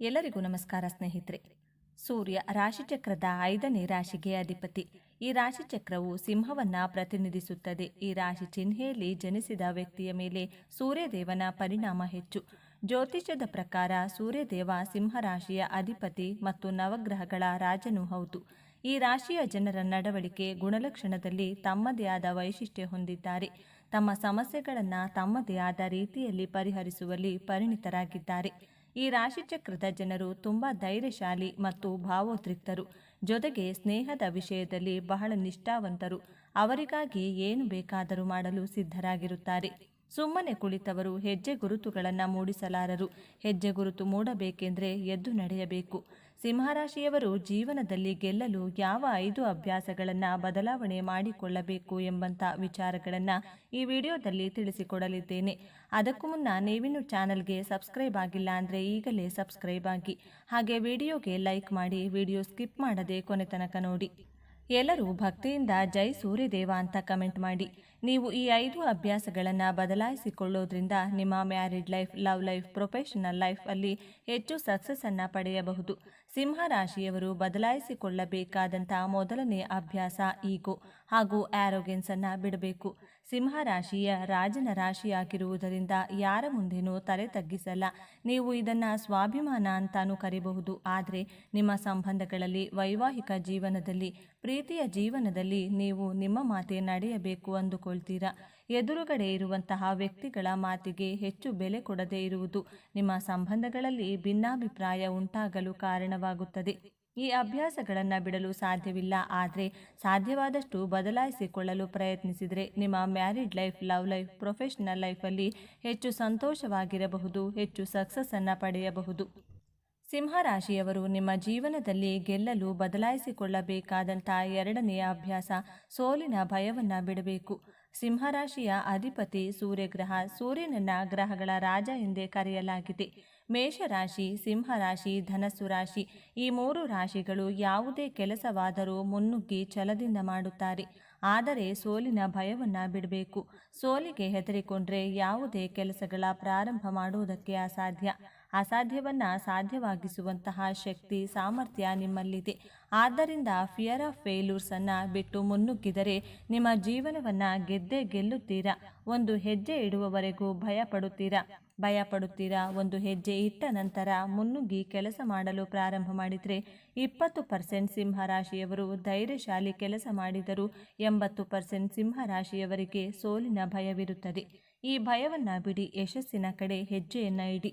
ಎಲ್ಲರಿಗೂ ನಮಸ್ಕಾರ ಸ್ನೇಹಿತರೆ. ಸೂರ್ಯ ರಾಶಿಚಕ್ರದ ಐದನೇ ರಾಶಿಗೆ ಅಧಿಪತಿ. ಈ ರಾಶಿಚಕ್ರವು ಸಿಂಹವನ್ನ ಪ್ರತಿನಿಧಿಸುತ್ತದೆ. ಈ ರಾಶಿ ಚಿಹ್ನೆಯಲ್ಲಿ ಜನಿಸಿದ ವ್ಯಕ್ತಿಯ ಮೇಲೆ ಸೂರ್ಯದೇವನ ಪರಿಣಾಮ ಹೆಚ್ಚು. ಜ್ಯೋತಿಷ್ಯದ ಪ್ರಕಾರ ಸೂರ್ಯದೇವ ಸಿಂಹರಾಶಿಯ ಅಧಿಪತಿ ಮತ್ತು ನವಗ್ರಹಗಳ ರಾಜನೂ ಹೌದು. ಈ ರಾಶಿಯ ಜನರ ನಡವಳಿಕೆ ಗುಣಲಕ್ಷಣದಲ್ಲಿ ತಮ್ಮದೇ ಆದ ವೈಶಿಷ್ಟ್ಯ ಹೊಂದಿದ್ದಾರೆ. ತಮ್ಮ ಸಮಸ್ಯೆಗಳನ್ನು ತಮ್ಮದೇ ಆದ ರೀತಿಯಲ್ಲಿ ಪರಿಹರಿಸುವಲ್ಲಿ ಪರಿಣಿತರಾಗಿದ್ದಾರೆ. ಈ ರಾಶಿಚಕ್ರದ ಜನರು ತುಂಬ ಧೈರ್ಯಶಾಲಿ ಮತ್ತು ಭಾವೋದ್ರಿಕ್ತರು. ಜೊತೆಗೆ ಸ್ನೇಹದ ವಿಷಯದಲ್ಲಿ ಬಹಳ ನಿಷ್ಠಾವಂತರು. ಅವರಿಗಾಗಿ ಏನು ಬೇಕಾದರೂ ಮಾಡಲು ಸಿದ್ಧರಾಗಿರುತ್ತಾರೆ. ಸುಮ್ಮನೆ ಕುಳಿತವರು ಹೆಜ್ಜೆ ಗುರುತುಗಳನ್ನು ಮೂಡಿಸಲಾರರು. ಹೆಜ್ಜೆ ಗುರುತು ಮೂಡಬೇಕೆಂದರೆ ಎದ್ದು ನಡೆಯಬೇಕು. ಸಿಂಹರಾಶಿಯವರು ಜೀವನದಲ್ಲಿ ಗೆಲ್ಲಲು ಯಾವ ಐದು ಅಭ್ಯಾಸಗಳನ್ನು ಬದಲಾವಣೆ ಮಾಡಿಕೊಳ್ಳಬೇಕು ಎಂಬಂಥ ವಿಚಾರಗಳನ್ನು ಈ ವಿಡಿಯೋದಲ್ಲಿ ತಿಳಿಸಿಕೊಡಲಿದ್ದೇನೆ. ಅದಕ್ಕೂ ಮುನ್ನ ನೀವಿನ್ನು ಚಾನಲ್ಗೆ ಸಬ್ಸ್ಕ್ರೈಬ್ ಆಗಿಲ್ಲ ಅಂದರೆ ಈಗಲೇ ಸಬ್ಸ್ಕ್ರೈಬ್ ಆಗಿ. ಹಾಗೆ ವಿಡಿಯೋಗೆ ಲೈಕ್ ಮಾಡಿ ವಿಡಿಯೋ ಸ್ಕಿಪ್ ಮಾಡದೆ ಕೊನೆ ತನಕ ನೋಡಿ. ಎಲ್ಲರೂ ಭಕ್ತಿಯಿಂದ ಜೈ ಸೂರ್ಯದೇವ ಅಂತ ಕಮೆಂಟ್ ಮಾಡಿ. ನೀವು ಈ ಐದು ಅಭ್ಯಾಸಗಳನ್ನು ಬದಲಾಯಿಸಿಕೊಳ್ಳೋದ್ರಿಂದ ನಿಮ್ಮ married life, love life, professional life ಅಲ್ಲಿ ಹೆಚ್ಚು ಸಕ್ಸಸ್ ಅನ್ನ ಪಡೆಯಬಹುದು. ಸಿಂಹ ರಾಶಿಯವರು ಬದಲಾಯಿಸಿಕೊಳ್ಳಬೇಕಾದಂಥ ಮೊದಲನೇ ಅಭ್ಯಾಸ ಈಗೋ ಹಾಗೂ ಆರೋಗ್ಯನ್ಸ್ ಅನ್ನ ಬಿಡಬೇಕು. ಸಿಂಹ ರಾಶಿಯ ರಾಜನ ರಾಶಿಯಾಗಿರುವುದರಿಂದ ಯಾರ ಮುಂದೆನೂ ತಲೆ ತಗ್ಗಿಸಲ್ಲ. ನೀವು ಇದನ್ನ ಸ್ವಾಭಿಮಾನ ಅಂತಾನೂ ಕರಿಬಹುದು. ಆದರೆ ನಿಮ್ಮ ಸಂಬಂಧಗಳಲ್ಲಿ ವೈವಾಹಿಕ ಜೀವನದಲ್ಲಿ, ಪ್ರೀತಿಯ ಜೀವನದಲ್ಲಿ ನೀವು ನಿಮ್ಮ ಮಾತೆ ನಡೆಯಬೇಕು ಅಂದುಕೊಳ್ತೀರಾ? ಎದುರುಗಡೆ ಇರುವಂತಹ ವ್ಯಕ್ತಿಗಳ ಮಾತಿಗೆ ಹೆಚ್ಚು ಬೆಲೆ ಕೊಡದೇ ಇರುವುದು ನಿಮ್ಮ ಸಂಬಂಧಗಳಲ್ಲಿ ಭಿನ್ನಾಭಿಪ್ರಾಯ ಉಂಟಾಗಲು ಕಾರಣವಾಗುತ್ತದೆ. ಈ ಅಭ್ಯಾಸಗಳನ್ನು ಬಿಡಲು ಸಾಧ್ಯವಿಲ್ಲ. ಆದರೆ ಸಾಧ್ಯವಾದಷ್ಟು ಬದಲಾಯಿಸಿಕೊಳ್ಳಲು ಪ್ರಯತ್ನಿಸಿದರೆ ನಿಮ್ಮ married life, love life, professional ಲೈಫಲ್ಲಿ ಹೆಚ್ಚು ಸಂತೋಷವಾಗಿರಬಹುದು, ಹೆಚ್ಚು ಸಕ್ಸಸ್ಸನ್ನು ಪಡೆಯಬಹುದು. ಸಿಂಹರಾಶಿಯವರು ನಿಮ್ಮ ಜೀವನದಲ್ಲಿ ಗೆಲ್ಲಲು ಬದಲಾಯಿಸಿಕೊಳ್ಳಬೇಕಾದಂಥ ಎರಡನೆಯ ಅಭ್ಯಾಸ ಸೋಲಿನ ಭಯವನ್ನು ಬಿಡಬೇಕು. ಸಿಂಹರಾಶಿಯ ಅಧಿಪತಿ ಸೂರ್ಯಗ್ರಹ ಸೂರ್ಯನನ್ನ ಗ್ರಹಗಳ ರಾಜ ಎಂದೇ ಕರೆಯಲಾಗಿದೆ. ಮೇಷರಾಶಿ, ಸಿಂಹರಾಶಿ, ಧನಸ್ಸು ರಾಶಿ ಈ ಮೂರು ರಾಶಿಗಳು ಯಾವುದೇ ಕೆಲಸವಾದರೂ ಮುನ್ನುಗ್ಗಿ ಛಲದಿಂದ ಮಾಡುತ್ತಾರೆ. ಆದರೆ ಸೋಲಿನ ಭಯವನ್ನ ಬಿಡಬೇಕು. ಸೋಲಿಗೆ ಹೆದರಿಕೊಂಡ್ರೆ ಯಾವುದೇ ಕೆಲಸಗಳ ಪ್ರಾರಂಭ ಮಾಡುವುದಕ್ಕೆ ಅಸಾಧ್ಯ. ಅಸಾಧ್ಯವನ್ನ ಸಾಧ್ಯವಾಗಿಸುವಂತಹ ಶಕ್ತಿ, ಸಾಮರ್ಥ್ಯ ನಿಮ್ಮಲ್ಲಿದೆ. ಆದ್ದರಿಂದ ಫಿಯರ್ ಆಫ್ ಫೇಲ್ಯೂರ್ಸ್ ಅನ್ನ ಬಿಟ್ಟು ಮುನ್ನುಗ್ಗಿದರೆ ನಿಮ್ಮ ಜೀವನವನ್ನ ಗೆದ್ದೇ ಗೆಲ್ಲುತ್ತೀರಾ? ಒಂದು ಹೆಜ್ಜೆ ಇಡುವವರೆಗೂ ಭಯ ಪಡುತ್ತೀರಾ ಭಯ ಪಡುತ್ತೀರಾ ಒಂದು ಹೆಜ್ಜೆ ಇಟ್ಟ ನಂತರ ಮುನ್ನುಗ್ಗಿ ಕೆಲಸ ಮಾಡಲು ಪ್ರಾರಂಭ ಮಾಡಿದರೆ ಇಪ್ಪತ್ತು ಪರ್ಸೆಂಟ್ ಸಿಂಹರಾಶಿಯವರು ಧೈರ್ಯಶಾಲಿ ಕೆಲಸ ಮಾಡಿದರೂ ಎಂಬತ್ತು ಪರ್ಸೆಂಟ್ ಸಿಂಹರಾಶಿಯವರಿಗೆ ಸೋಲಿನ ಭಯವಿರುತ್ತದೆ. ಈ ಭಯವನ್ನು ಬಿಡಿ, ಯಶಸ್ಸಿನ ಕಡೆ ಹೆಜ್ಜೆಯನ್ನು ಇಡಿ.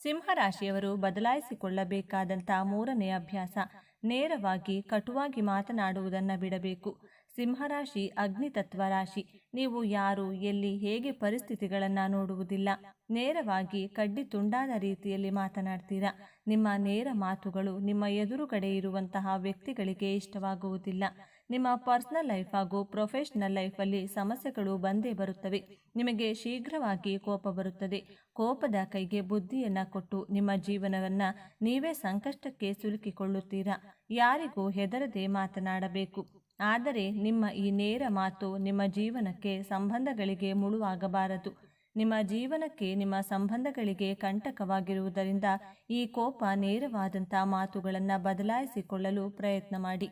ಸಿಂಹರಾಶಿಯವರು ಬದಲಾಯಿಸಿಕೊಳ್ಳಬೇಕಾದಂಥ ಮೂರನೇ ಅಭ್ಯಾಸ, ನೇರವಾಗಿ, ಕಟುವಾಗಿ ಮಾತನಾಡುವುದನ್ನು ಬಿಡಬೇಕು. ಸಿಂಹರಾಶಿ ಅಗ್ನಿತತ್ವ ರಾಶಿ ನೀವು ಯಾರು, ಎಲ್ಲಿ, ಹೇಗೆ ಪರಿಸ್ಥಿತಿಗಳನ್ನು ನೋಡುವುದಿಲ್ಲ. ನೇರವಾಗಿ ಕಡ್ಡಿ ತುಂಡಾದ ರೀತಿಯಲ್ಲಿ ಮಾತನಾಡ್ತೀರಾ. ನಿಮ್ಮ ನೇರ ಮಾತುಗಳು ನಿಮ್ಮ ಎದುರುಗಡೆ ಇರುವಂತಹ ವ್ಯಕ್ತಿಗಳಿಗೆ ಇಷ್ಟವಾಗುವುದಿಲ್ಲ. ನಿಮ್ಮ ಪರ್ಸನಲ್ ಲೈಫ್ ಹಾಗೂ ಪ್ರೊಫೆಷನಲ್ ಲೈಫಲ್ಲಿ ಸಮಸ್ಯೆಗಳು ಬಂದೇ ಬರುತ್ತವೆ. ನಿಮಗೆ ಶೀಘ್ರವಾಗಿ ಕೋಪ ಬರುತ್ತದೆ. ಕೋಪದ ಕೈಗೆ ಬುದ್ಧಿಯನ್ನು ಕೊಟ್ಟು ನಿಮ್ಮ ಜೀವನವನ್ನು ನೀವೇ ಸಂಕಷ್ಟಕ್ಕೆ ಸಿಲುಕಿಕೊಳ್ಳುತ್ತೀರಾ. ಯಾರಿಗೂ ಹೆದರದೆ ಮಾತನಾಡಬೇಕು. ಆದರೆ ನಿಮ್ಮ ಈ ನೇರ ಮಾತು ನಿಮ್ಮ ಜೀವನಕ್ಕೆ ಸಂಬಂಧಗಳಿಗೆ ಮುಳುವಾಗಬಾರದು. ನಿಮ್ಮ ಜೀವನಕ್ಕೆ ನಿಮ್ಮ ಸಂಬಂಧಗಳಿಗೆ ಕಂಟಕವಾಗಿರುವುದರಿಂದ ಈ ಕೋಪ ನೇರವಾದಂಥ ಮಾತುಗಳನ್ನು ಬದಲಾಯಿಸಿಕೊಳ್ಳಲು ಪ್ರಯತ್ನ ಮಾಡಿ.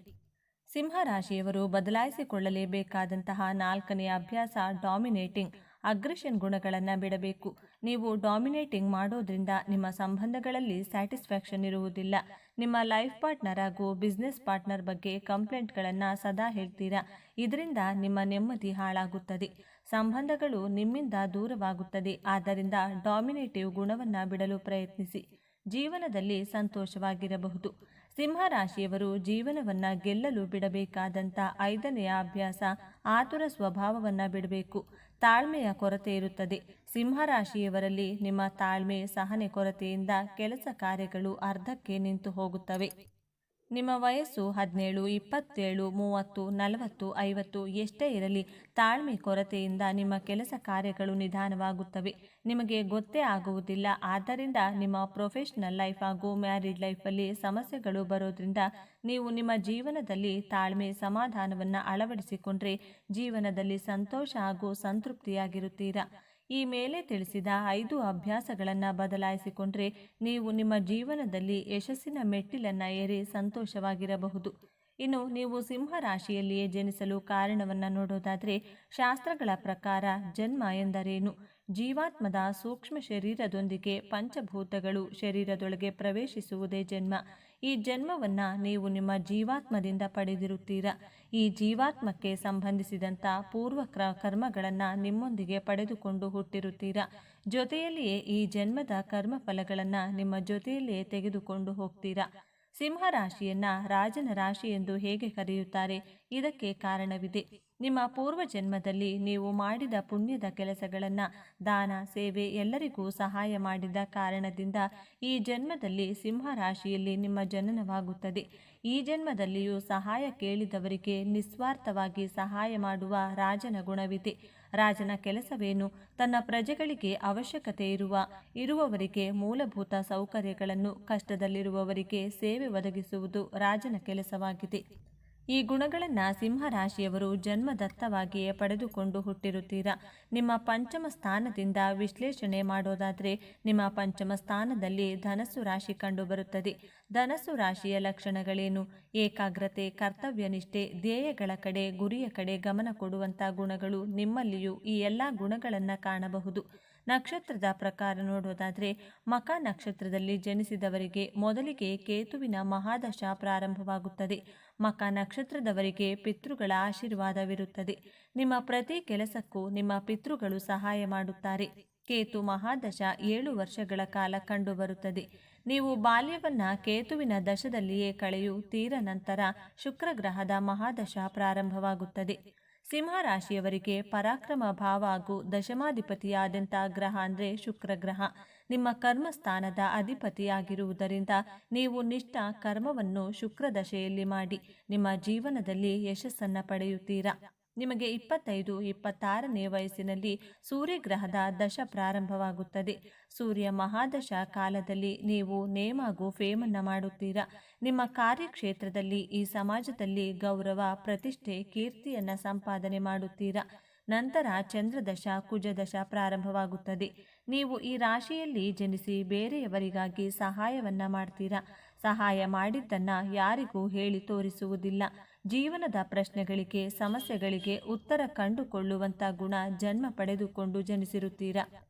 ಸಿಂಹರಾಶಿಯವರು ಬದಲಾಯಿಸಿಕೊಳ್ಳಲೇಬೇಕಾದಂತಹ ನಾಲ್ಕನೆಯ ಅಭ್ಯಾಸ ಡಾಮಿನೇಟಿಂಗ್, ಅಗ್ರೆಷನ್ ಗುಣಗಳನ್ನು ಬಿಡಬೇಕು. ನೀವು ಡಾಮಿನೇಟಿಂಗ್ ಮಾಡೋದ್ರಿಂದ ನಿಮ್ಮ ಸಂಬಂಧಗಳಲ್ಲಿ ಸ್ಯಾಟಿಸ್ಫ್ಯಾಕ್ಷನ್ ಇರುವುದಿಲ್ಲ. ನಿಮ್ಮ ಲೈಫ್ ಪಾರ್ಟ್ನರ್ ಹಾಗೂ ಬಿಸ್ನೆಸ್ ಪಾರ್ಟ್ನರ್ ಬಗ್ಗೆ ಕಂಪ್ಲೇಂಟ್ಗಳನ್ನು ಸದಾ ಹೇಳ್ತೀರಾ? ಇದರಿಂದ ನಿಮ್ಮ ನೆಮ್ಮದಿ ಹಾಳಾಗುತ್ತದೆ. ಸಂಬಂಧಗಳು ನಿಮ್ಮಿಂದ ದೂರವಾಗುತ್ತದೆ. ಆದ್ದರಿಂದ ಡಾಮಿನೇಟಿವ್ ಗುಣವನ್ನು ಬಿಡಲು ಪ್ರಯತ್ನಿಸಿ. ಜೀವನದಲ್ಲಿ ಸಂತೋಷವಾಗಿರಬಹುದು. ಸಿಂಹರಾಶಿಯವರು ಜೀವನವನ್ನು ಗೆಲ್ಲಲು ಬಿಡಬೇಕಾದಂಥ ಐದನೆಯ ಅಭ್ಯಾಸ ಆತುರ ಸ್ವಭಾವವನ್ನು ಬಿಡಬೇಕು. ತಾಳ್ಮೆಯ ಕೊರತೆ ಇರುತ್ತದೆ. ಸಿಂಹರಾಶಿಯವರಲ್ಲಿ ನಿಮ್ಮ ತಾಳ್ಮೆ ಸಹನೆ ಕೊರತೆಯಿಂದ ಕೆಲಸ ಕಾರ್ಯಗಳು ಅರ್ಧಕ್ಕೆ ನಿಂತು ಹೋಗುತ್ತವೆ. ನಿಮ್ಮ ವಯಸ್ಸು ಹದಿನೇಳು, ಇಪ್ಪತ್ತೇಳು, ಮೂವತ್ತು, ನಲವತ್ತು, ಐವತ್ತು ಎಷ್ಟೇ ಇರಲಿ, ತಾಳ್ಮೆ ಕೊರತೆಯಿಂದ ನಿಮ್ಮ ಕೆಲಸ ಕಾರ್ಯಗಳು ನಿಧಾನವಾಗುತ್ತವೆ. ನಿಮಗೆ ಗೊತ್ತೇ ಆಗುವುದಿಲ್ಲ. ಆದ್ದರಿಂದ ನಿಮ್ಮ ಪ್ರೊಫೆಷನಲ್ ಲೈಫ್ ಹಾಗೂ ಮ್ಯಾರಿಡ್ ಲೈಫಲ್ಲಿ ಸಮಸ್ಯೆಗಳು ಬರೋದ್ರಿಂದ ನೀವು ನಿಮ್ಮ ಜೀವನದಲ್ಲಿ ತಾಳ್ಮೆ, ಸಮಾಧಾನವನ್ನು ಅಳವಡಿಸಿಕೊಂಡ್ರೆ ಜೀವನದಲ್ಲಿ ಸಂತೋಷ ಹಾಗೂ ಸಂತೃಪ್ತಿಯಾಗಿರುತ್ತೀರಾ? ಈ ಮೇಲೆ ತಿಳಿಸಿದ ಐದು ಅಭ್ಯಾಸಗಳನ್ನು ಬದಲಾಯಿಸಿಕೊಂಡ್ರೆ ನೀವು ನಿಮ್ಮ ಜೀವನದಲ್ಲಿ ಯಶಸ್ಸಿನ ಮೆಟ್ಟಿಲನ್ನು ಏರಿ ಸಂತೋಷವಾಗಿರಬಹುದು. ಇನ್ನು ನೀವು ಸಿಂಹ ರಾಶಿಯಲ್ಲಿಯೇ ಜನಿಸಲು ಕಾರಣವನ್ನು ನೋಡೋದಾದರೆ ಶಾಸ್ತ್ರಗಳ ಪ್ರಕಾರ ಜನ್ಮ ಎಂದರೇನು? ಜೀವಾತ್ಮದ ಸೂಕ್ಷ್ಮ ಶರೀರದೊಂದಿಗೆ ಪಂಚಭೂತಗಳು ಶರೀರದೊಳಗೆ ಪ್ರವೇಶಿಸುವುದೇ ಜನ್ಮ. ಈ ಜನ್ಮವನ್ನು ನೀವು ನಿಮ್ಮ ಜೀವಾತ್ಮದಿಂದ ಪಡೆದಿರುತ್ತೀರಾ? ಈ ಜೀವಾತ್ಮಕ್ಕೆ ಸಂಬಂಧಿಸಿದಂಥ ಪೂರ್ವ ಕ್ರ ಕರ್ಮಗಳನ್ನು ನಿಮ್ಮೊಂದಿಗೆ ಪಡೆದುಕೊಂಡು ಹುಟ್ಟಿರುತ್ತೀರಾ? ಜೊತೆಯಲ್ಲಿಯೇ ಈ ಜನ್ಮದ ಕರ್ಮಫಲಗಳನ್ನು ನಿಮ್ಮ ಜೊತೆಯಲ್ಲಿಯೇ ತೆಗೆದುಕೊಂಡು ಹೋಗ್ತೀರಾ? ಸಿಂಹ ರಾಶಿಯನ್ನ ರಾಜನ ರಾಶಿ ಎಂದು ಹೇಗೆ ಕರೆಯುತ್ತಾರೆ? ಇದಕ್ಕೆ ಕಾರಣವಿದೆ. ನಿಮ್ಮ ಪೂರ್ವ ಜನ್ಮದಲ್ಲಿ ನೀವು ಮಾಡಿದ ಪುಣ್ಯದ ಕೆಲಸಗಳನ್ನು, ದಾನ, ಸೇವೆ ಎಲ್ಲರಿಗೂ ಸಹಾಯ ಮಾಡಿದ ಕಾರಣದಿಂದ ಈ ಜನ್ಮದಲ್ಲಿ ಸಿಂಹ ರಾಶಿಯಲ್ಲಿ ನಿಮ್ಮ ಜನನವಾಗುತ್ತದೆ. ಈ ಜನ್ಮದಲ್ಲಿಯೂ ಸಹಾಯ ಕೇಳಿದವರಿಗೆ ನಿಸ್ವಾರ್ಥವಾಗಿ ಸಹಾಯ ಮಾಡುವ ರಾಜನ ಗುಣವಿದೆ. ರಾಜನ ಕೆಲಸವೇನು? ತನ್ನ ಪ್ರಜೆಗಳಿಗೆ ಅವಶ್ಯಕತೆ ಇರುವ ಇರುವವರಿಗೆ ಮೂಲಭೂತ ಸೌಕರ್ಯಗಳನ್ನು ಕಷ್ಟದಲ್ಲಿರುವವರಿಗೆ ಸೇವೆ ಒದಗಿಸುವುದು ರಾಜನ ಕೆಲಸವಾಗಿದೆ. ಈ ಗುಣಗಳನ್ನು ಸಿಂಹರಾಶಿಯವರು ಜನ್ಮದತ್ತವಾಗಿಯೇ ಪಡೆದುಕೊಂಡು ಹುಟ್ಟಿರುತ್ತೀರಾ? ನಿಮ್ಮ ಪಂಚಮ ಸ್ಥಾನದಿಂದ ವಿಶ್ಲೇಷಣೆ ಮಾಡೋದಾದರೆ ನಿಮ್ಮ ಪಂಚಮ ಸ್ಥಾನದಲ್ಲಿ ಧನಸ್ಸು ರಾಶಿ ಕಂಡುಬರುತ್ತದೆ. ಧನಸ್ಸು ರಾಶಿಯ ಲಕ್ಷಣಗಳೇನು? ಏಕಾಗ್ರತೆ ಕರ್ತವ್ಯನಿಷ್ಠೆ ಧ್ಯೇಯಗಳ ಕಡೆ, ಗುರಿಯ ಕಡೆ ಗಮನ ಕೊಡುವಂಥ ಗುಣಗಳು ನಿಮ್ಮಲ್ಲಿಯೂ ಈ ಎಲ್ಲ ಗುಣಗಳನ್ನು ಕಾಣಬಹುದು. ನಕ್ಷತ್ರದ ಪ್ರಕಾರ ನೋಡೋದಾದರೆ ಮಕ ನಕ್ಷತ್ರದಲ್ಲಿ ಜನಿಸಿದವರಿಗೆ ಮೊದಲಿಗೆ ಕೇತುವಿನ ಮಹಾದಶ ಪ್ರಾರಂಭವಾಗುತ್ತದೆ. ಮಕ ನಕ್ಷತ್ರದವರಿಗೆ ಪಿತೃಗಳ ಆಶೀರ್ವಾದವಿರುತ್ತದೆ. ನಿಮ್ಮ ಪ್ರತಿ ಕೆಲಸಕ್ಕೂ ನಿಮ್ಮ ಪಿತೃಗಳು ಸಹಾಯ ಮಾಡುತ್ತಾರೆ. ಕೇತು ಮಹಾದಶ ಏಳು ವರ್ಷಗಳ ಕಾಲ ಕಂಡುಬರುತ್ತದೆ. ನೀವು ಬಾಲ್ಯವನ್ನ ಕೇತುವಿನ ದಶದಲ್ಲಿಯೇ ಕಳೆಯು ತೀರ ನಂತರ ಶುಕ್ರಗ್ರಹದ ಮಹಾದಶ ಪ್ರಾರಂಭವಾಗುತ್ತದೆ. ಸಿಂಹ ರಾಶಿಯವರಿಗೆ ಪರಾಕ್ರಮ ಭಾವ ಹಾಗೂ ದಶಮಾಧಿಪತಿಯಾದಂಥ ಗ್ರಹ ಅಂದರೆ ಶುಕ್ರ ಗ್ರಹ. ನಿಮ್ಮ ಕರ್ಮಸ್ಥಾನದ ಅಧಿಪತಿಯಾಗಿರುವುದರಿಂದ ನೀವು ನಿಷ್ಠ ಕರ್ಮವನ್ನು ಶುಕ್ರ ದಶೆಯಲ್ಲಿ ಮಾಡಿ. ನಿಮ್ಮ ಜೀವನದಲ್ಲಿ ಯಶಸ್ಸನ್ನು ಪಡೆಯುತ್ತೀರಾ? ನಿಮಗೆ ಇಪ್ಪತ್ತೈದು, ಇಪ್ಪತ್ತಾರನೇ ವಯಸ್ಸಿನಲ್ಲಿ ಸೂರ್ಯಗ್ರಹದ ದಶ ಪ್ರಾರಂಭವಾಗುತ್ತದೆ. ಸೂರ್ಯ ಮಹಾದಶ ಕಾಲದಲ್ಲಿ ನೀವು ನೇಮ್ ಹಾಗೂ ಫೇಮನ್ನು ಮಾಡುತ್ತೀರಾ? ನಿಮ್ಮ ಕಾರ್ಯಕ್ಷೇತ್ರದಲ್ಲಿ ಈ ಸಮಾಜದಲ್ಲಿ ಗೌರವ, ಪ್ರತಿಷ್ಠೆ, ಕೀರ್ತಿಯನ್ನು ಸಂಪಾದನೆ ಮಾಡುತ್ತೀರಾ? ನಂತರ ಚಂದ್ರದಶ, ಕುಜದಶ ಪ್ರಾರಂಭವಾಗುತ್ತದೆ. ನೀವು ಈ ರಾಶಿಯಲ್ಲಿ ಜನಿಸಿ ಬೇರೆಯವರಿಗಾಗಿ ಸಹಾಯವನ್ನ ಮಾಡ್ತೀರಾ? ಸಹಾಯ ಮಾಡಿದ್ದನ್ನ ಯಾರಿಗೂ ಹೇಳಿ ತೋರಿಸುವುದಿಲ್ಲ. ಜೀವನದ ಪ್ರಶ್ನೆಗಳಿಗೆ, ಸಮಸ್ಯೆಗಳಿಗೆ ಉತ್ತರ ಕಂಡುಕೊಳ್ಳುವಂಥ ಗುಣ ಜನ್ಮ ಪಡೆದುಕೊಂಡು ಜನಿಸಿರುತ್ತೀರಾ?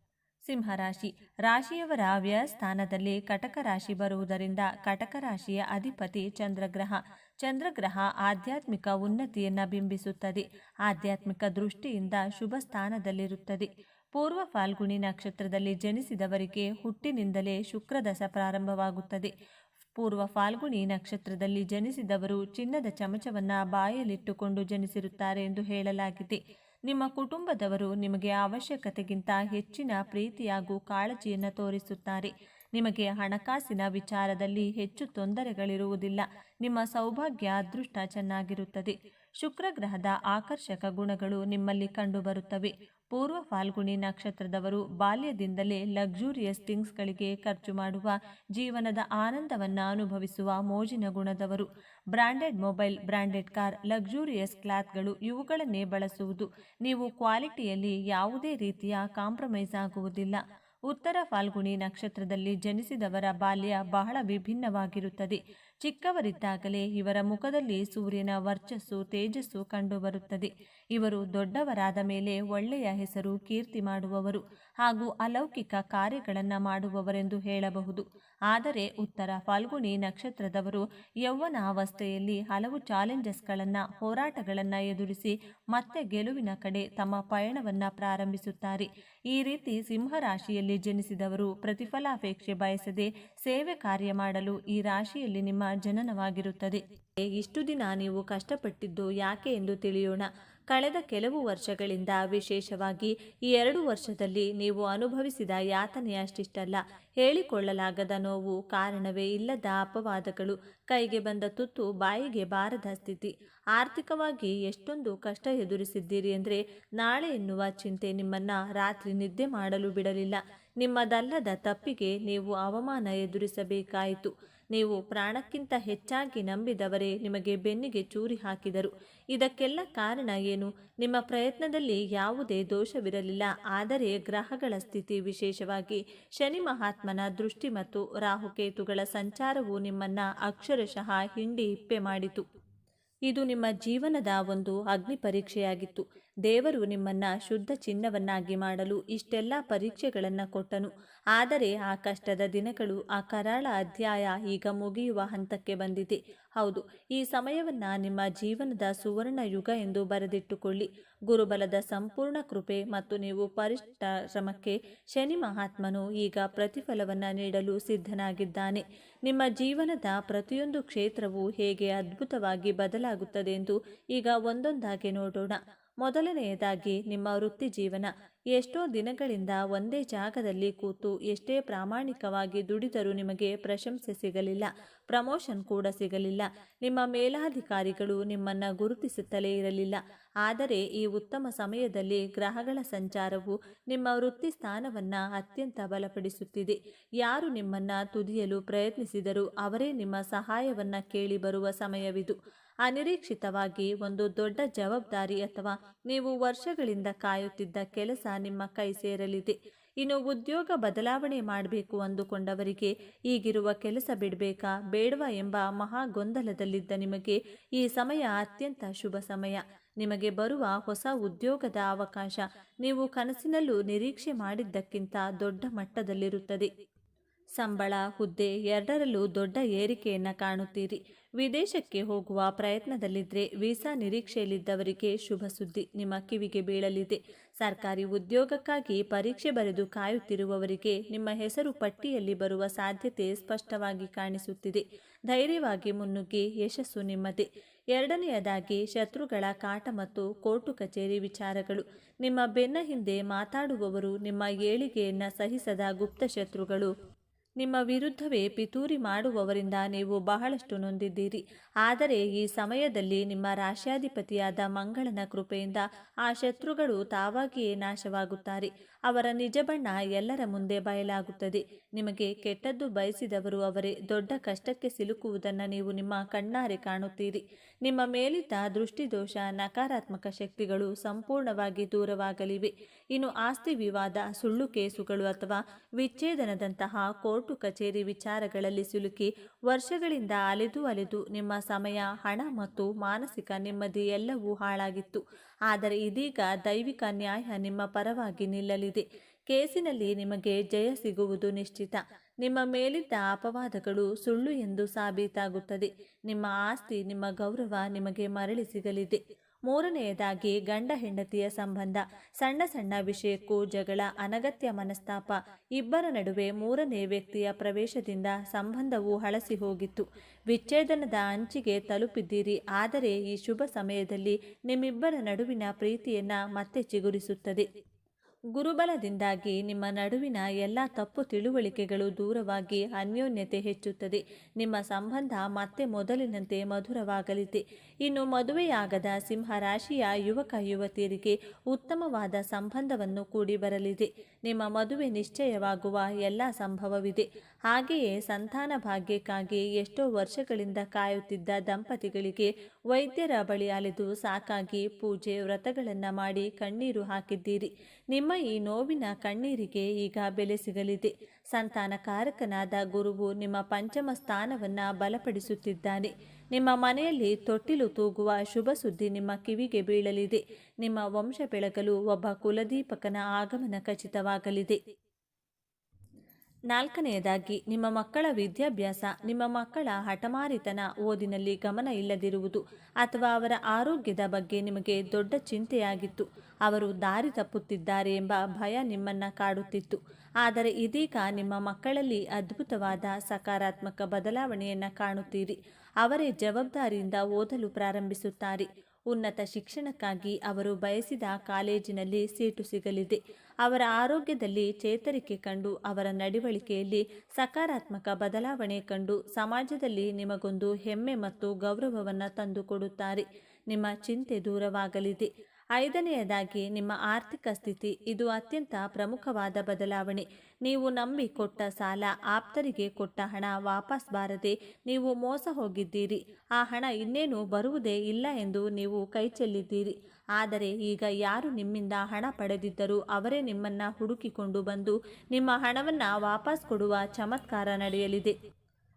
ಸಿಂಹರಾಶಿ. ರಾಶಿಯವರ ವ್ಯಯಸ್ಥಾನದಲ್ಲಿ ಕಟಕ ರಾಶಿ ಬರುವುದರಿಂದ ಕಟಕ ರಾಶಿಯ ಅಧಿಪತಿ ಚಂದ್ರಗ್ರಹ. ಚಂದ್ರಗ್ರಹ ಆಧ್ಯಾತ್ಮಿಕ ಉನ್ನತಿಯನ್ನು ಬಿಂಬಿಸುತ್ತದೆ. ಆಧ್ಯಾತ್ಮಿಕ ದೃಷ್ಟಿಯಿಂದ ಶುಭ ಸ್ಥಾನದಲ್ಲಿರುತ್ತದೆ. ಪೂರ್ವ ಫಾಲ್ಗುಣಿ ನಕ್ಷತ್ರದಲ್ಲಿ ಜನಿಸಿದವರಿಗೆ ಹುಟ್ಟಿನಿಂದಲೇ ಶುಕ್ರದಶ ಪ್ರಾರಂಭವಾಗುತ್ತದೆ. ಪೂರ್ವ ಫಾಲ್ಗುಣಿ ನಕ್ಷತ್ರದಲ್ಲಿ ಜನಿಸಿದವರು ಚಿನ್ನದ ಚಮಚವನ್ನ ಬಾಯಲ್ಲಿಟ್ಟುಕೊಂಡು ಜನಿಸಿರುತ್ತಾರೆ ಎಂದು ಹೇಳಲಾಗಿದೆ. ನಿಮ್ಮ ಕುಟುಂಬದವರು ನಿಮಗೆ ಅವಶ್ಯಕತೆಗಿಂತ ಹೆಚ್ಚಿನ ಪ್ರೀತಿ ಹಾಗೂ ಕಾಳಜಿಯನ್ನು ತೋರಿಸುತ್ತಾರೆ. ನಿಮಗೆ ಹಣಕಾಸಿನ ವಿಚಾರದಲ್ಲಿ ಹೆಚ್ಚು ತೊಂದರೆಗಳಿರುವುದಿಲ್ಲ. ನಿಮ್ಮ ಸೌಭಾಗ್ಯ ಅದೃಷ್ಟ ಚೆನ್ನಾಗಿರುತ್ತದೆ. ಶುಕ್ರ ಗ್ರಹದ ಆಕರ್ಷಕ ಗುಣಗಳು ನಿಮ್ಮಲ್ಲಿ ಕಂಡುಬರುತ್ತವೆ. ಪೂರ್ವ ಫಾಲ್ಗುಣಿ ನಕ್ಷತ್ರದವರು ಬಾಲ್ಯದಿಂದಲೇ ಲಕ್ಸುರಿಯಸ್ ಥಿಂಗ್ಸ್ಗಳಿಗೆ ಖರ್ಚು ಮಾಡುವ, ಜೀವನದ ಆನಂದವನ್ನು ಅನುಭವಿಸುವ ಮೋಜಿನ ಗುಣದವರು. Branded mobile, branded car, luxurious ಕ್ಲಾತ್ಗಳು ಇವುಗಳನ್ನೇ ಬಳಸುವುದು. ನೀವು ಕ್ವಾಲಿಟಿಯಲ್ಲಿ ಯಾವುದೇ ರೀತಿಯ ಕಾಂಪ್ರಮೈಸ್ ಆಗುವುದಿಲ್ಲ. ಉತ್ತರ ಫಾಲ್ಗುಣಿ ನಕ್ಷತ್ರದಲ್ಲಿ ಜನಿಸಿದವರ ಬಾಲ್ಯ ಬಹಳ ವಿಭಿನ್ನವಾಗಿರುತ್ತದೆ. ಚಿಕ್ಕವರಿದ್ದಾಗಲೇ ಇವರ ಮುಖದಲ್ಲಿ ಸೂರ್ಯನ ವರ್ಚಸ್ಸು ತೇಜಸ್ಸು ಕಂಡುಬರುತ್ತದೆ. ಇವರು ದೊಡ್ಡವರಾದ ಮೇಲೆ ಒಳ್ಳೆಯ ಹೆಸರು ಕೀರ್ತಿ ಮಾಡುವವರು ಹಾಗೂ ಅಲೌಕಿಕ ಕಾರ್ಯಗಳನ್ನು ಮಾಡುವವರೆಂದು ಹೇಳಬಹುದು. ಆದರೆ ಉತ್ತರ ಫಾಲ್ಗುಣಿ ನಕ್ಷತ್ರದವರು ಯೌವನಾವಸ್ಥೆಯಲ್ಲಿ ಹಲವು ಚಾಲೆಂಜಸ್ಗಳನ್ನು, ಹೋರಾಟಗಳನ್ನು ಎದುರಿಸಿ ಮತ್ತೆ ಗೆಲುವಿನ ಕಡೆ ತಮ್ಮ ಪಯಣವನ್ನು ಪ್ರಾರಂಭಿಸುತ್ತಾರೆ. ಈ ರೀತಿ ಸಿಂಹರಾಶಿಯಲ್ಲಿ ಜನಿಸಿದವರು ಪ್ರತಿಫಲಾಪೇಕ್ಷೆ ಬಯಸದೆ ಸೇವೆ ಕಾರ್ಯ ಮಾಡಲು ಈ ರಾಶಿಯಲ್ಲಿ ನಿಮ್ಮ ಜನನವಾಗಿರುತ್ತದೆ. ಇಷ್ಟು ದಿನ ನೀವು ಕಷ್ಟಪಟ್ಟಿದ್ದು ಯಾಕೆ ಎಂದು ತಿಳಿಯೋಣ. ಕಳೆದ ಕೆಲವು ವರ್ಷಗಳಿಂದ ವಿಶೇಷವಾಗಿ ಈ ಎರಡು ವರ್ಷದಲ್ಲಿ ನೀವು ಅನುಭವಿಸಿದ ಯಾತನೆಯಷ್ಟಿಷ್ಟಲ್ಲ ಹೇಳಿಕೊಳ್ಳಲಾಗದ ನೋವು ಕಾರಣವೇ ಇಲ್ಲದ ಅಪವಾದಗಳು, ಕೈಗೆ ಬಂದ ತುತ್ತು, ಬಾಯಿಗೆ ಬಾರದ ಸ್ಥಿತಿ. ಆರ್ಥಿಕವಾಗಿ ಎಷ್ಟೊಂದು ಕಷ್ಟ ಎದುರಿಸಿದ್ದೀರಿ ಅಂದರೆ ನಾಳೆ ಎನ್ನುವ ಚಿಂತೆ ನಿಮ್ಮನ್ನ ರಾತ್ರಿ ನಿದ್ದೆ ಮಾಡಲು ಬಿಡಲಿಲ್ಲ. ನಿಮ್ಮದಲ್ಲದ ತಪ್ಪಿಗೆ ನೀವು ಅವಮಾನ ಎದುರಿಸಬೇಕಾಯಿತು. ನೀವು ಪ್ರಾಣಕ್ಕಿಂತ ಹೆಚ್ಚಾಗಿ ನಂಬಿದವರೇ ನಿಮಗೆ ಬೆನ್ನಿಗೆ ಚೂರಿ ಹಾಕಿದರು. ಇದಕ್ಕೆಲ್ಲ ಕಾರಣ ಏನು? ನಿಮ್ಮ ಪ್ರಯತ್ನದಲ್ಲಿ ಯಾವುದೇ ದೋಷವಿರಲಿಲ್ಲ. ಆದರೆ ಗ್ರಹಗಳ ಸ್ಥಿತಿ ವಿಶೇಷವಾಗಿ ಶನಿ ಮಹಾತ್ಮನ ದೃಷ್ಟಿ ಮತ್ತು ರಾಹುಕೇತುಗಳ ಸಂಚಾರವು ನಿಮ್ಮನ್ನ ಅಕ್ಷರಶಃ ಹಿಂಡಿ ಇಪ್ಪೆ ಮಾಡಿತು. ಇದು ನಿಮ್ಮ ಜೀವನದ ಒಂದು ಅಗ್ನಿ ಪರೀಕ್ಷೆಯಾಗಿತ್ತು ದೇವರು ನಿಮ್ಮನ್ನ ಶುದ್ಧ ಚಿನ್ನವನ್ನಾಗಿ ಮಾಡಲು ಇಷ್ಟೆಲ್ಲ ಪರೀಕ್ಷೆಗಳನ್ನು ಕೊಟ್ಟನು. ಆದರೆ ಆ ಕಷ್ಟದ ದಿನಗಳು, ಆ ಕರಾಳ ಅಧ್ಯಾಯ ಈಗ ಮುಗಿಯುವ ಹಂತಕ್ಕೆ ಬಂದಿದೆ. ಹೌದು, ಈ ಸಮಯವನ್ನ ನಿಮ್ಮ ಜೀವನದ ಸುವರ್ಣ ಯುಗ ಎಂದು ಬರೆದಿಟ್ಟುಕೊಳ್ಳಿ. ಗುರುಬಲದ ಸಂಪೂರ್ಣ ಕೃಪೆ ಮತ್ತು ನೀವು ಪರಿಷ್ಠ ಶ್ರಮಕ್ಕೆ ಶನಿ ಮಹಾತ್ಮನು ಈಗ ಪ್ರತಿಫಲವನ್ನು ನೀಡಲು ಸಿದ್ಧನಾಗಿದ್ದಾನೆ. ನಿಮ್ಮ ಜೀವನದ ಪ್ರತಿಯೊಂದು ಕ್ಷೇತ್ರವು ಹೇಗೆ ಅದ್ಭುತವಾಗಿ ಬದಲಾಗುತ್ತದೆ ಎಂದು ಈಗ ಒಂದೊಂದಾಗಿ ನೋಡೋಣ. ಮೊದಲನೆಯದಾಗಿ ನಿಮ್ಮ ವೃತ್ತಿ ಜೀವನ. ಎಷ್ಟೋ ದಿನಗಳಿಂದ ಒಂದೇ ಜಾಗದಲ್ಲಿ ಕೂತು ಎಷ್ಟೇ ಪ್ರಾಮಾಣಿಕವಾಗಿ ದುಡಿದರೂ ನಿಮಗೆ ಪ್ರಶಂಸೆ ಸಿಗಲಿಲ್ಲ, ಪ್ರಮೋಷನ್ ಕೂಡ ಸಿಗಲಿಲ್ಲ. ನಿಮ್ಮ ಮೇಲಾಧಿಕಾರಿಗಳು ನಿಮ್ಮನ್ನು ಗುರುತಿಸುತ್ತಲೇ ಇರಲಿಲ್ಲ. ಆದರೆ ಈ ಉತ್ತಮ ಸಮಯದಲ್ಲಿ ಗ್ರಹಗಳ ಸಂಚಾರವು ನಿಮ್ಮ ವೃತ್ತಿ ಸ್ಥಾನವನ್ನು ಅತ್ಯಂತ ಬಲಪಡಿಸುತ್ತಿದೆ. ಯಾರು ನಿಮ್ಮನ್ನು ತುದಿಯಲು ಪ್ರಯತ್ನಿಸಿದರೂ ಅವರೇ ನಿಮ್ಮ ಸಹಾಯವನ್ನು ಕೇಳಿ ಬರುವ ಸಮಯವಿದು. ಅನಿರೀಕ್ಷಿತವಾಗಿ ಒಂದು ದೊಡ್ಡ ಜವಾಬ್ದಾರಿ ಅಥವಾ ನೀವು ವರ್ಷಗಳಿಂದ ಕಾಯುತ್ತಿದ್ದ ಕೆಲಸ ನಿಮ್ಮ ಕೈ ಸೇರಲಿದೆ. ಇನ್ನು ಉದ್ಯೋಗ ಬದಲಾವಣೆ ಮಾಡಬೇಕು ಅಂದುಕೊಂಡವರಿಗೆ ಈಗಿರುವ ಕೆಲಸ ಬಿಡಬೇಕಾ ಬೇಡವಾ ಎಂಬ ಮಹಾ ಗೊಂದಲದಲ್ಲಿದ್ದ ನಿಮಗೆ ಈ ಸಮಯ ಅತ್ಯಂತ ಶುಭ ಸಮಯ. ನಿಮಗೆ ಬರುವ ಹೊಸ ಉದ್ಯೋಗದ ಅವಕಾಶ ನೀವು ಕನಸಿನಲ್ಲೂ ನಿರೀಕ್ಷೆ ಮಾಡಿದ್ದಕ್ಕಿಂತ ದೊಡ್ಡ ಮಟ್ಟದಲ್ಲಿರುತ್ತದೆ. ಸಂಬಳ, ಹುದ್ದೆ ಎರಡರಲ್ಲೂ ದೊಡ್ಡ ಏರಿಕೆಯನ್ನು ಕಾಣುತ್ತೀರಿ. ವಿದೇಶಕ್ಕೆ ಹೋಗುವ ಪ್ರಯತ್ನದಲ್ಲಿದ್ದರೆ ವೀಸಾ ನಿರೀಕ್ಷೆಯಲ್ಲಿದ್ದವರಿಗೆ ಶುಭ ಸುದ್ದಿ. ನಿಮ್ಮ ಕಿವಿಗೆ ಬೀಳಲಿದೆ. ಸರ್ಕಾರಿ ಉದ್ಯೋಗಕ್ಕಾಗಿ ಪರೀಕ್ಷೆ ಬರೆದು ಕಾಯುತ್ತಿರುವವರಿಗೆ ನಿಮ್ಮ ಹೆಸರು ಪಟ್ಟಿಯಲ್ಲಿ ಬರುವ ಸಾಧ್ಯತೆ ಸ್ಪಷ್ಟವಾಗಿ ಕಾಣಿಸುತ್ತಿದೆ. ಧೈರ್ಯವಾಗಿ ಮುನ್ನುಗ್ಗಿ ಯಶಸ್ಸು ನಿಮ್ಮದೇ. ಎರಡನೆಯದಾಗಿ ಶತ್ರುಗಳ ಕಾಟ ಮತ್ತು ಕೋರ್ಟು ಕಚೇರಿ ವಿಚಾರಗಳು. ನಿಮ್ಮ ಬೆನ್ನ ಹಿಂದೆ ಮಾತಾಡುವವರು ನಿಮ್ಮ ಏಳಿಗೆಯನ್ನು ಸಹಿಸದ ಗುಪ್ತ ಶತ್ರುಗಳು. ನಿಮ್ಮ ವಿರುದ್ಧವೇ ಪಿತೂರಿ ಮಾಡುವವರಿಂದ ನೀವು ಬಹಳಷ್ಟು ನೊಂದಿದ್ದೀರಿ. ಆದರೆ ಈ ಸಮಯದಲ್ಲಿ ನಿಮ್ಮ ರಾಶ್ಯಾಧಿಪತಿಯಾದ ಮಂಗಳನ ಕೃಪೆಯಿಂದ ಆ ಶತ್ರುಗಳು ತಾವಾಗಿಯೇ ನಾಶವಾಗುತ್ತಾರೆ. ಅವರ ನಿಜ ಬಣ್ಣ ಎಲ್ಲರ ಮುಂದೆ ಬಯಲಾಗುತ್ತದೆ. ನಿಮಗೆ ಕೆಟ್ಟದ್ದು ಬಯಸಿದವರು ಅವರೇ. ದೊಡ್ಡ ಕಷ್ಟಕ್ಕೆ ಸಿಲುಕುವುದನ್ನು ನೀವು ನಿಮ್ಮ ಕಣ್ಣಾರೆ ಕಾಣುತ್ತೀರಿ. ನಿಮ್ಮ ಮೇಲಿದ್ದ ದೃಷ್ಟಿದೋಷ ನಕಾರಾತ್ಮಕ ಶಕ್ತಿಗಳು ಸಂಪೂರ್ಣವಾಗಿ ದೂರವಾಗಲಿವೆ. ಇನ್ನು ಆಸ್ತಿ ವಿವಾದ, ಸುಳ್ಳು ಕೇಸುಗಳು ಅಥವಾ ವಿಚ್ಛೇದನದಂತಹ ಕೋರ್ಟು ಕಚೇರಿ ವಿಚಾರಗಳಲ್ಲಿ ಸಿಲುಕಿ ವರ್ಷಗಳಿಂದ ಅಲೆದು ಅಲೆದು ನಿಮ್ಮ ಸಮಯ, ಹಣ ಮತ್ತು ಮಾನಸಿಕ ನೆಮ್ಮದಿ ಎಲ್ಲವೂ ಹಾಳಾಗಿತ್ತು. ಆದರೆ ಇದೀಗ ದೈವಿಕ ನ್ಯಾಯ ನಿಮ್ಮ ಪರವಾಗಿ ನಿಲ್ಲಲಿದೆ ಕೇಸಿನಲ್ಲಿ ನಿಮಗೆ ಜಯ ಸಿಗುವುದು ನಿಶ್ಚಿತ. ನಿಮ್ಮ ಮೇಲಿದ್ದ ಅಪವಾದಗಳು ಸುಳ್ಳು ಎಂದು ಸಾಬೀತಾಗುತ್ತದೆ. ನಿಮ್ಮ ಆಸ್ತಿ, ನಿಮ್ಮ ಗೌರವ ನಿಮಗೆ ಮರಳಿ ಸಿಗಲಿದೆ. ಮೂರನೆಯದಾಗಿ ಗಂಡ ಹೆಂಡತಿಯ ಸಂಬಂಧ. ಸಣ್ಣ ಸಣ್ಣ ವಿಷಯಕ್ಕೂ ಜಗಳ, ಅನಗತ್ಯ ಮನಸ್ತಾಪ, ಇಬ್ಬರ ನಡುವೆ ಮೂರನೇ ವ್ಯಕ್ತಿಯ ಪ್ರವೇಶದಿಂದ ಸಂಬಂಧವು ಹಳಸಿ ಹೋಗಿತ್ತು. ವಿಚ್ಛೇದನದ ಅಂಚಿಗೆ ತಲುಪಿದ್ದೀರಿ, ಆದರೆ ಈ ಶುಭ ಸಮಯದಲ್ಲಿ ನಿಮ್ಮಿಬ್ಬರ ನಡುವಿನ ಪ್ರೀತಿಯನ್ನ ಮತ್ತೆ ಚಿಗುರಿಸುತ್ತದೆ. ಗುರುಬಲದಿಂದಾಗಿ ನಿಮ್ಮ ನಡುವಿನ ಎಲ್ಲ ತಪ್ಪು ತಿಳುವಳಿಕೆಗಳು ದೂರವಾಗಿ ಅನ್ಯೋನ್ಯತೆ ಹೆಚ್ಚುತ್ತದೆ. ನಿಮ್ಮ ಸಂಬಂಧ ಮತ್ತೆ ಮೊದಲಿನಂತೆ ಮಧುರವಾಗಲಿದೆ. ಇನ್ನು ಮದುವೆಯಾಗದ ಸಿಂಹರಾಶಿಯ ಯುವಕ ಯುವತಿಯರಿಗೆ ಉತ್ತಮವಾದ ಸಂಬಂಧವನ್ನು ಕೂಡಿ ಬರಲಿದೆ. ನಿಮ್ಮ ಮದುವೆ ನಿಶ್ಚಯವಾಗುವ ಎಲ್ಲ ಸಂಭವವಿದೆ. ಹಾಗೆಯೇ ಸಂತಾನ ಭಾಗ್ಯಕ್ಕಾಗಿ ಎಷ್ಟೋ ವರ್ಷಗಳಿಂದ ಕಾಯುತ್ತಿದ್ದ ದಂಪತಿಗಳಿಗೆ ವೈದ್ಯರ ಬಳಿ ಅಲೆದು ಸಾಕಾಗಿ ಪೂಜೆ ವ್ರತಗಳನ್ನು ಮಾಡಿ ಕಣ್ಣೀರು ಹಾಕಿದ್ದೀರಿ. ನಿಮ್ಮ ಈ ನೋವಿನ ಕಣ್ಣೀರಿಗೆ ಈಗ ಬೆಲೆ ಸಿಗಲಿದೆ. ಸಂತಾನಕಾರಕನಾದ ಗುರುವು ನಿಮ್ಮ ಪಂಚಮ ಸ್ಥಾನವನ್ನು ಬಲಪಡಿಸುತ್ತಿದ್ದಾನೆ. ನಿಮ್ಮ ಮನೆಯಲ್ಲಿ ತೊಟ್ಟಿಲು ತೂಗುವ ಶುಭ ಸುದ್ದಿ ನಿಮ್ಮ ಕಿವಿಗೆ ಬೀಳಲಿದೆ. ನಿಮ್ಮ ವಂಶ ಬೆಳಗಲು ಒಬ್ಬ ಕುಲದೀಪಕನ ಆಗಮನ ಖಚಿತವಾಗಲಿದೆ. ನಾಲ್ಕನೆಯದಾಗಿ, ನಿಮ್ಮ ಮಕ್ಕಳ ವಿದ್ಯಾಭ್ಯಾಸ, ನಿಮ್ಮ ಮಕ್ಕಳ ಹಠಮಾರಿತನ ಓದಿನಲ್ಲಿ ಗಮನ ಇಲ್ಲದಿರುವುದು ಅಥವಾ ಅವರ ಆರೋಗ್ಯದ ಬಗ್ಗೆ ನಿಮಗೆ ದೊಡ್ಡ ಚಿಂತೆಯಾಗಿತ್ತು. ಅವರು ದಾರಿ ತಪ್ಪುತ್ತಿದ್ದಾರೆ ಎಂಬ ಭಯ ನಿಮ್ಮನ್ನ ಕಾಡುತ್ತಿತ್ತು. ಆದರೆ ಇದೀಗ ನಿಮ್ಮ ಮಕ್ಕಳಲ್ಲಿ ಅದ್ಭುತವಾದ ಸಕಾರಾತ್ಮಕ ಬದಲಾವಣೆಯನ್ನು ಕಾಣುತ್ತೀರಿ. ಅವರೇ ಜವಾಬ್ದಾರಿಯಿಂದ ಓದಲು ಪ್ರಾರಂಭಿಸುತ್ತಾರೆ. ಉನ್ನತ ಶಿಕ್ಷಣಕ್ಕಾಗಿ ಅವರು ಬಯಸಿದ ಕಾಲೇಜಿನಲ್ಲಿ ಸೀಟು ಸಿಗಲಿದೆ. ಅವರ ಆರೋಗ್ಯದಲ್ಲಿ ಚೇತರಿಕೆ ಕಂಡು ಅವರ ನಡವಳಿಕೆಯಲ್ಲಿ ಸಕಾರಾತ್ಮಕ ಬದಲಾವಣೆ ಕಂಡು ಸಮಾಜದಲ್ಲಿ ನಿಮಗೊಂದು ಹೆಮ್ಮೆ ಮತ್ತು ಗೌರವವನ್ನು ತಂದುಕೊಡುತ್ತಾರೆ. ನಿಮ್ಮ ಚಿಂತೆ ದೂರವಾಗಲಿದೆ. ಐದನೆಯದಾಗಿ, ನಿಮ್ಮ ಆರ್ಥಿಕ ಸ್ಥಿತಿ ಇದು ಅತ್ಯಂತ ಪ್ರಮುಖವಾದ ಬದಲಾವಣೆ. ನೀವು ನಂಬಿ ಕೊಟ್ಟ ಸಾಲ, ಆಪ್ತರಿಗೆ ಕೊಟ್ಟ ಹಣ ವಾಪಸ್ ಬಾರದೆ ನೀವು ಮೋಸ ಹೋಗಿದ್ದೀರಿ. ಆ ಹಣ ಇನ್ನೇನು ಬರುವುದೇ ಇಲ್ಲ ಎಂದು ನೀವು ಕೈ ಚೆಲ್ಲಿದ್ದೀರಿ ಆದರೆ ಈಗ ಯಾರು ನಿಮ್ಮಿಂದ ಹಣ ಪಡೆದಿದ್ದರೂ ಅವರೇ ನಿಮ್ಮನ್ನು ಹುಡುಕಿಕೊಂಡು ಬಂದು ನಿಮ್ಮ ಹಣವನ್ನು ವಾಪಸ್ ಕೊಡುವ ಚಮತ್ಕಾರ ನಡೆಯಲಿದೆ.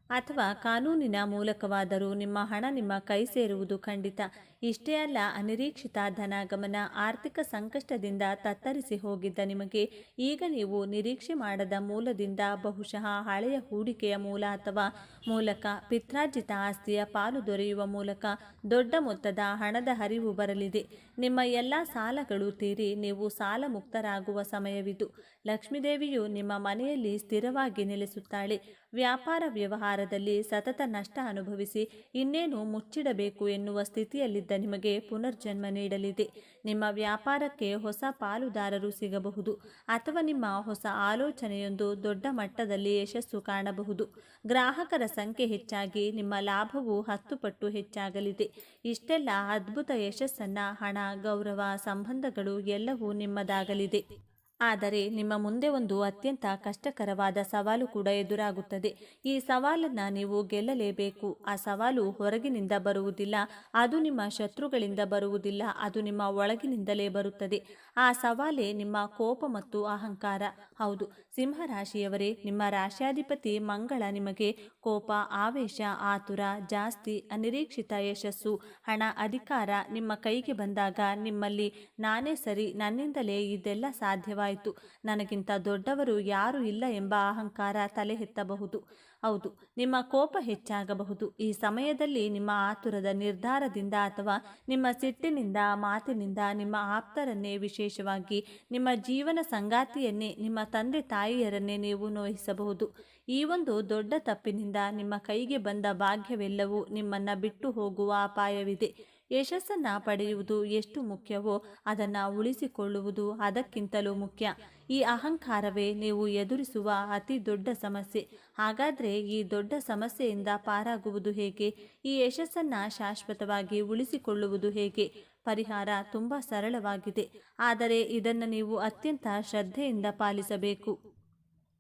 ಅಥವಾ ಕಾನೂನಿನ ಮೂಲಕವಾದರೂ ನಿಮ್ಮ ಹಣ ನಿಮ್ಮ ಕೈ ಸೇರುವುದು ಖಂಡಿತ. ಇಷ್ಟೇ ಅಲ್ಲ, ಅನಿರೀಕ್ಷಿತ ಧನಾಗಮನ ಆರ್ಥಿಕ ಸಂಕಷ್ಟದಿಂದ ತತ್ತರಿಸಿ ಹೋಗಿದ್ದ ನಿಮಗೆ ಈಗ ನೀವು ನಿರೀಕ್ಷೆ ಮಾಡದ ಮೂಲದಿಂದ ಬಹುಶಃ ಹಳೆಯ ಹೂಡಿಕೆಯ ಮೂಲ ಅಥವಾ ಮೂಲಕ ಪಿತ್ರಾರ್ಜಿತ ಆಸ್ತಿಯ ಪಾಲು ದೊರೆಯುವ ಮೂಲಕ ದೊಡ್ಡ ಮೊತ್ತದ ಹಣದ ಹರಿವು ಬರಲಿದೆ. ನಿಮ್ಮ ಎಲ್ಲ ಸಾಲಗಳು ತೀರಿ, ನೀವು ಸಾಲ ಮುಕ್ತರಾಗುವ ಸಮಯವಿದು. ಲಕ್ಷ್ಮೀದೇವಿಯು ನಿಮ್ಮ ಮನೆಯಲ್ಲಿ ಸ್ಥಿರವಾಗಿ ನೆಲೆಸುತ್ತಾಳೆ. ವ್ಯಾಪಾರ ವ್ಯವಹಾರದಲ್ಲಿ ಸತತ ನಷ್ಟ ಅನುಭವಿಸಿ ಇನ್ನೇನು ಮುಚ್ಚಿಡಬೇಕು ಎನ್ನುವ ಸ್ಥಿತಿಯಲ್ಲಿದ್ದ ನಿಮಗೆ ಪುನರ್ಜನ್ಮ ನೀಡಲಿದೆ. ನಿಮ್ಮ ವ್ಯಾಪಾರಕ್ಕೆ ಹೊಸ ಪಾಲುದಾರರು ಸಿಗಬಹುದು ಅಥವಾ ನಿಮ್ಮ ಹೊಸ ಆಲೋಚನೆಯೊಂದು ದೊಡ್ಡ ಮಟ್ಟದಲ್ಲಿ ಯಶಸ್ಸು ಕಾಣಬಹುದು. ಗ್ರಾಹಕರ ಸಂಖ್ಯೆ ಹೆಚ್ಚಾಗಿ, ನಿಮ್ಮ ಲಾಭವು ಹತ್ತು ಪಟ್ಟು ಹೆಚ್ಚಾಗಲಿದೆ. ಇಷ್ಟೆಲ್ಲ ಅದ್ಭುತ ಯಶಸ್ಸನ್ನು ಹಣ, ಗೌರವ, ಸಂಬಂಧಗಳು ಎಲ್ಲವೂ ನಿಮ್ಮದಾಗಲಿದೆ. ಆದರೆ ನಿಮ್ಮ ಮುಂದೆ ಒಂದು ಅತ್ಯಂತ ಕಷ್ಟಕರವಾದ ಸವಾಲು ಕೂಡ ಎದುರಾಗುತ್ತದೆ. ಈ ಸವಾಲನ್ನು ನೀವು ಗೆಲ್ಲಲೇಬೇಕು. ಆ ಸವಾಲು ಹೊರಗಿನಿಂದ ಬರುವುದಿಲ್ಲ, ಅದು ನಿಮ್ಮ ಶತ್ರುಗಳಿಂದ ಬರುವುದಿಲ್ಲ, ಅದು ನಿಮ್ಮ ಒಳಗಿನಿಂದಲೇ ಬರುತ್ತದೆ. ಆ ಸವಾಲೇ ನಿಮ್ಮ ಕೋಪ ಮತ್ತು ಅಹಂಕಾರ. ಹೌದು. ಸಿಂಹರಾಶಿಯವರೇ, ನಿಮ್ಮ ರಾಶ್ಯಾಧಿಪತಿ ಮಂಗಳ ನಿಮಗೆ ಕೋಪ, ಆವೇಶ, ಆತುರ, ಜಾಸ್ತಿ, ಅನಿರೀಕ್ಷಿತ ಯಶಸ್ಸು, ಹಣ, ಅಧಿಕಾರ ನಿಮ್ಮ ಕೈಗೆ ಬಂದಾಗ ನಿಮ್ಮಲ್ಲಿ ನಾನೇ ಸರಿ, ನನ್ನಿಂದಲೇ ಇದೆಲ್ಲ ಸಾಧ್ಯವಾಯಿತು. ನನಗಿಂತ ದೊಡ್ಡವರು ಯಾರೂ ಇಲ್ಲ ಎಂಬ ಅಹಂಕಾರ ತಲೆ ಎತ್ತಬಹುದು. ಹೌದು, ನಿಮ್ಮ ಕೋಪ ಹೆಚ್ಚಾಗಬಹುದು. ಈ ಸಮಯದಲ್ಲಿ ನಿಮ್ಮ ಆತುರದ ನಿರ್ಧಾರದಿಂದ ಅಥವಾ ನಿಮ್ಮ ಸಿಟ್ಟಿನಿಂದ, ಮಾತಿನಿಂದ ನಿಮ್ಮ ಆಪ್ತರನ್ನೇ ವಿಶೇಷವಾಗಿ ನಿಮ್ಮ ಜೀವನ ಸಂಗಾತಿಯನ್ನೇ, ನಿಮ್ಮ ತಂದೆ ತಾಯಿಯರನ್ನೇ ನೀವು ನೋಯಿಸಬಹುದು. ಈ ಒಂದು ದೊಡ್ಡ ತಪ್ಪಿನಿಂದ ನಿಮ್ಮ ಕೈಗೆ ಬಂದ ಭಾಗ್ಯವೆಲ್ಲವೂ ನಿಮ್ಮನ್ನು ಬಿಟ್ಟು ಹೋಗುವ ಅಪಾಯವಿದೆ. ಯಶಸ್ಸನ್ನು ಪಡೆಯುವುದು ಎಷ್ಟು ಮುಖ್ಯವೋ ಅದನ್ನು ಉಳಿಸಿಕೊಳ್ಳುವುದು ಅದಕ್ಕಿಂತಲೂ ಮುಖ್ಯ. ಈ ಅಹಂಕಾರವೇ ನೀವು ಎದುರಿಸುವ ಅತಿ ದೊಡ್ಡ ಸಮಸ್ಯೆ. ಹಾಗಾದರೆ ಈ ದೊಡ್ಡ ಸಮಸ್ಯೆಯಿಂದ ಪಾರಾಗುವುದು ಹೇಗೆ? ಈ ಯಶಸ್ಸನ್ನು ಶಾಶ್ವತವಾಗಿ ಉಳಿಸಿಕೊಳ್ಳುವುದು ಹೇಗೆ? ಪರಿಹಾರ ತುಂಬ ಸರಳವಾಗಿದೆ. ಆದರೆ ಇದನ್ನು ನೀವು ಅತ್ಯಂತ ಶ್ರದ್ಧೆಯಿಂದ ಪಾಲಿಸಬೇಕು.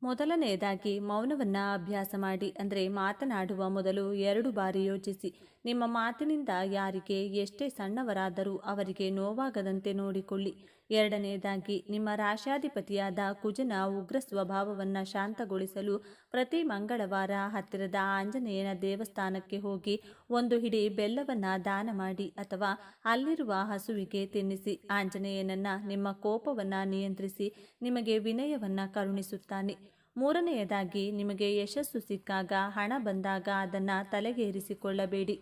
ಮೊದಲನೆಯದಾಗಿ ಮೌನವನ್ನು ಅಭ್ಯಾಸ ಮಾಡಿ. ಅಂದರೆ ಮಾತನಾಡುವ ಮೊದಲು ಎರಡು ಬಾರಿ ಯೋಚಿಸಿ. ನಿಮ್ಮ ಮಾತಿನಿಂದ ಯಾರಿಗೆ ಎಷ್ಟೇ ಸಣ್ಣವರಾದರೂ ಅವರಿಗೆ ನೋವಾಗದಂತೆ ನೋಡಿಕೊಳ್ಳಿ. ಎರಡನೆಯದಾಗಿ ನಿಮ್ಮ ರಾಶಾಧಿಪತಿಯಾದ ಕುಜನ ಉಗ್ರ ಸ್ವಭಾವವನ್ನು ಶಾಂತಗೊಳಿಸಲು ಪ್ರತಿ ಮಂಗಳವಾರ ಹತ್ತಿರದ ಆಂಜನೇಯನ ದೇವಸ್ಥಾನಕ್ಕೆ ಹೋಗಿ ಒಂದು ಹಿಡಿ ಬೆಲ್ಲವನ್ನು ದಾನ ಮಾಡಿ ಅಥವಾ ಅಲ್ಲಿರುವ ಹಸುವಿಗೆ ತಿನ್ನಿಸಿ ಆಂಜನೇಯನನ್ನ ನಿಮ್ಮ ಕೋಪವನ್ನು ನಿಯಂತ್ರಿಸಿ ನಿಮಗೆ ವಿನಯವನ್ನು ಕರುಣಿಸುತ್ತಾನೆ. ಮೂರನೆಯದಾಗಿ, ನಿಮಗೆ ಯಶಸ್ಸು ಸಿಕ್ಕಾಗ, ಹಣ ಬಂದಾಗ ಅದನ್ನು ತಲೆಗೇರಿಸಿಕೊಳ್ಳಬೇಡಿ.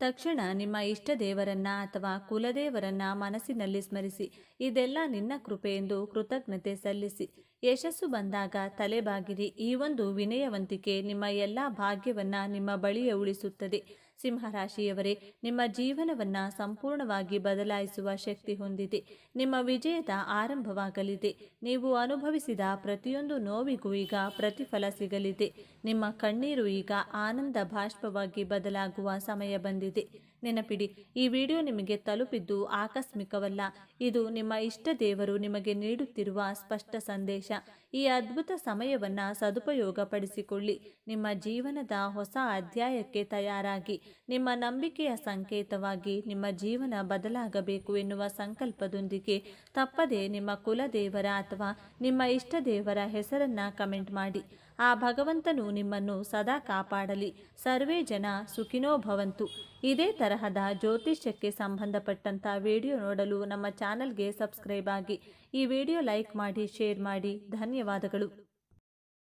ತಕ್ಷಣ ನಿಮ್ಮ ಇಷ್ಟ ದೇವರನ್ನ ಅಥವಾ ಕುಲದೇವರನ್ನ ಮನಸ್ಸಿನಲ್ಲಿ ಸ್ಮರಿಸಿ, ಇದೆಲ್ಲ ನಿನ್ನ ಕೃಪೆ ಎಂದು ಕೃತಜ್ಞತೆ ಸಲ್ಲಿಸಿ. ಯಶಸ್ಸು ಬಂದಾಗ ತಲೆಬಾಗಿರಿ, ಈ ಒಂದು ವಿನಯವಂತಿಕೆ ನಿಮ್ಮ ಎಲ್ಲ ಭಾಗ್ಯವನ್ನ ನಿಮ್ಮ ಬಳಿಯೇ ಉಳಿಸುತ್ತದೆ. ಸಿಂಹರಾಶಿಯವರೇ ನಿಮ್ಮ ಜೀವನವನ್ನು ಸಂಪೂರ್ಣವಾಗಿ ಬದಲಾಯಿಸುವ ಶಕ್ತಿ ಹೊಂದಿದೆ. ನಿಮ್ಮ ವಿಜಯದ ಆರಂಭವಾಗಲಿದೆ. ನೀವು ಅನುಭವಿಸಿದ ಪ್ರತಿಯೊಂದು ನೋವಿಗೂ ಈಗ ಪ್ರತಿಫಲ ಸಿಗಲಿದೆ. ನಿಮ್ಮ ಕಣ್ಣೀರು ಈಗ ಆನಂದ ಬಾಷ್ಪವಾಗಿ ಬದಲಾಗುವ ಸಮಯ ಬಂದಿದೆ. ನೆನಪಿಡಿ, ಈ ವಿಡಿಯೋ ನಿಮಗೆ ತಲುಪಿದ್ದು ಆಕಸ್ಮಿಕವಲ್ಲ. ಇದು ನಿಮ್ಮ ಇಷ್ಟ ದೇವರು ನಿಮಗೆ ನೀಡುತ್ತಿರುವ ಸ್ಪಷ್ಟ ಸಂದೇಶ. ಈ ಅದ್ಭುತ ಸಮಯವನ್ನು ಸದುಪಯೋಗಪಡಿಸಿಕೊಳ್ಳಿ. ನಿಮ್ಮ ಜೀವನದ ಹೊಸ ಅಧ್ಯಾಯಕ್ಕೆ ತಯಾರಾಗಿ, ನಿಮ್ಮ ನಂಬಿಕೆಯ ಸಂಕೇತವಾಗಿ ನಿಮ್ಮ ಜೀವನ ಬದಲಾಗಬೇಕು ಎನ್ನುವ ಸಂಕಲ್ಪದೊಂದಿಗೆ ತಪ್ಪದೇ ನಿಮ್ಮ ಕುಲದೇವರ ಅಥವಾ ನಿಮ್ಮ ಇಷ್ಟ ದೇವರ ಹೆಸರನ್ನ ಕಮೆಂಟ್ ಮಾಡಿ. ಆ ಭಗವಂತನು ನಿಮ್ಮನ್ನು ಸದಾ ಕಾಪಾಡಲಿ. ಸರ್ವೇ ಜನ ಸುಖಿನೋ ಭವಂತು. ಇದೇ ತರಹದ ಜ್ಯೋತಿಷ್ಯಕ್ಕೆ ಸಂಬಂಧಪಟ್ಟಂಥ ವಿಡಿಯೋ ನೋಡಲು ನಮ್ಮ ಚಾನಲ್ಗೆ ಸಬ್ಸ್ಕ್ರೈಬ್ ಆಗಿ. ಈ ವಿಡಿಯೋ ಲೈಕ್ ಮಾಡಿ, ಶೇರ್ ಮಾಡಿ. ಧನ್ಯವಾದಗಳು.